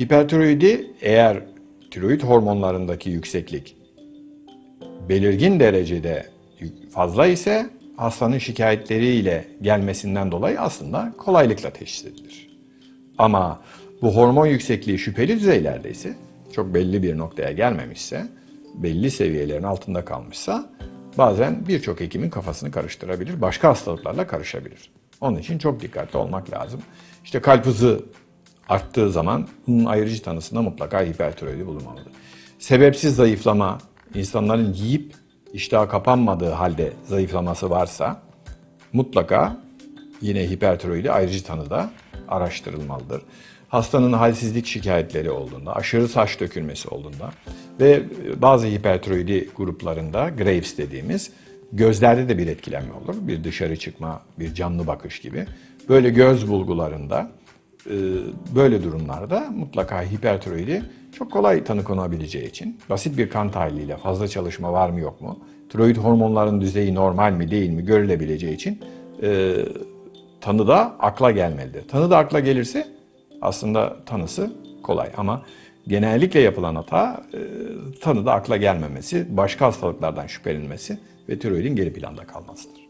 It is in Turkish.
Hipertiroidi eğer tiroid hormonlarındaki yükseklik belirgin derecede fazla ise hastanın şikayetleriyle gelmesinden dolayı aslında kolaylıkla teşhis edilir. Ama bu hormon yüksekliği şüpheli düzeylerde ise çok belli bir noktaya gelmemişse, belli seviyelerin altında kalmışsa bazen birçok hekimin kafasını karıştırabilir, başka hastalıklarla karışabilir. Onun için çok dikkatli olmak lazım. İşte kalp hızı arttığı zaman bunun ayrıcı tanısında mutlaka hipertiroidi bulunmalıdır. Sebepsiz zayıflama, insanların yiyip iştahı kapanmadığı halde zayıflaması varsa mutlaka yine hipertiroidi ayrıcı tanıda araştırılmalıdır. Hastanın halsizlik şikayetleri olduğunda, aşırı saç dökülmesi olduğunda ve bazı hipertiroidi gruplarında Graves dediğimiz gözlerde de bir etkilenme olur. Bir dışarı çıkma, bir canlı bakış gibi. Böyle göz bulgularında böyle durumlarda mutlaka hipertiroidi çok kolay tanı konabileceği için basit bir kan tahliliyle fazla çalışma var mı yok mu, tiroid hormonların düzeyi normal mi değil mi görülebileceği için e, tanı da akla gelmelidir. Tanı da akla gelirse aslında tanısı kolay ama genellikle yapılan hata e, tanı da akla gelmemesi, başka hastalıklardan şüphelenmesi ve tiroidin geri planda kalmasıdır.